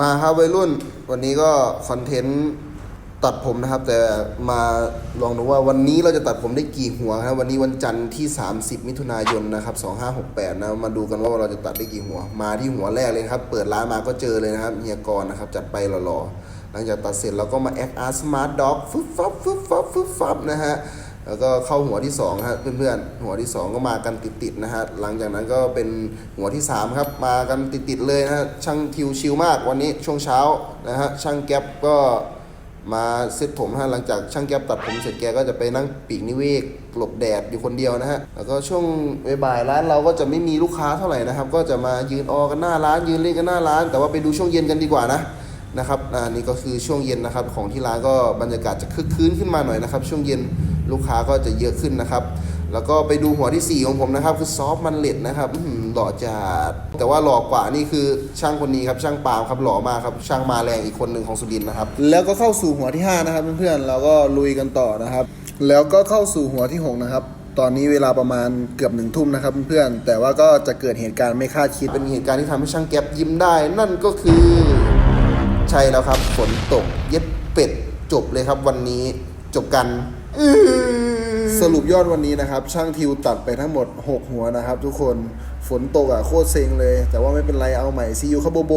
มาครับวัยรุ่น วันนี้ก็คอนเทนต์ตัดผมนะครับ แต่มาลองดูว่าวันนี้เราจะตัดผมได้กี่หัวครับวันนี้วันจันทร์ที่ 30 มิถุนายนนะครับ2568นะมาดูกันว่าเราจะตัดได้กี่หัว มาที่หัวแรกเลยครับ เปิดร้านมาก็เจอเลยนะครับเฮียกรนะครับ จัดไปหล่อๆหลังจากตัดเสร็จเราก็มาแอคอาร์สมาร์ทด็อกฟึบฟับฟึบฟับฟึบฟับนะฮะ แล้วก็เข้าหัวที่2ครับเพื่อนๆหัวที่ 2 ก็มากันติดๆนะฮะหลังจากนั้นก็เป็นหัวที่ 3 ครับ มากันติดๆเลยนะฮะช่างทิวชิลมากวันนี้ช่วงเช้านะฮะช่างแก๊ปก็มาเซ็ตผมฮะหลังจากช่างแก๊ปตัดผมเสร็จแกก็จะไปนั่งปีกนิเวศหลบแดดอยู่คนเดียวนะฮะแล้วก็ช่วงบ่ายร้านเราก็จะไม่มีลูกค้าเท่าไหร่นะครับ ก็จะมายืนออกันหน้าร้าน ยืนเล่นกันหน้าร้าน แต่ว่าไปดูช่วงเย็นกันดีกว่านะนะครับอ่านี่ก็คือช่วงเย็นนะครับของที่ร้านก็บรรยากาศจะคึกคืนขึ้นมาหน่อยนะครับ ช่วงเย็น ลูกค้าก็จะเยอะขึ้นนะครับ แล้วก็ไปดูหัวที่ 4 ของผมนะครับ คือซอฟมันเล็ดนะครับหล่อจัดแต่ว่าหล่อกว่านี่คือช่างคนนี้ครับช่างปามครับหล่อมากครับช่างมาแรงอีกคนหนึ่งของสุรินนะครับ แล้วก็เข้าสู่หัวที่ 5 นะครับเพื่อนๆเราก็ลุยกันต่อนะครับ แล้วก็เข้าสู่หัวที่ 6 นะครับตอนนี้เวลาประมาณเกือบหนึ่งทุ่มนะครับเพื่อนๆแต่ว่าก็จะเกิดเหตุการณ์ไม่คาดคิด เป็นเหตุการณ์ที่ทำให้ช่างแก๊ปยิ้มได้ นั่นก็คือใช่แล้วครับฝนตกเย็ดเป็ดจบเลยครับวันนี้จบกันอื สรุปยอดวันนี้นะครับ ช่างทิวตัดไปทั้งหมด 6 หัวนะครับ ทุกคนฝนตกอะโคตรเซ็งเลย แต่ว่าไม่เป็นไรเอาใหม่ซีอูคาโบโบ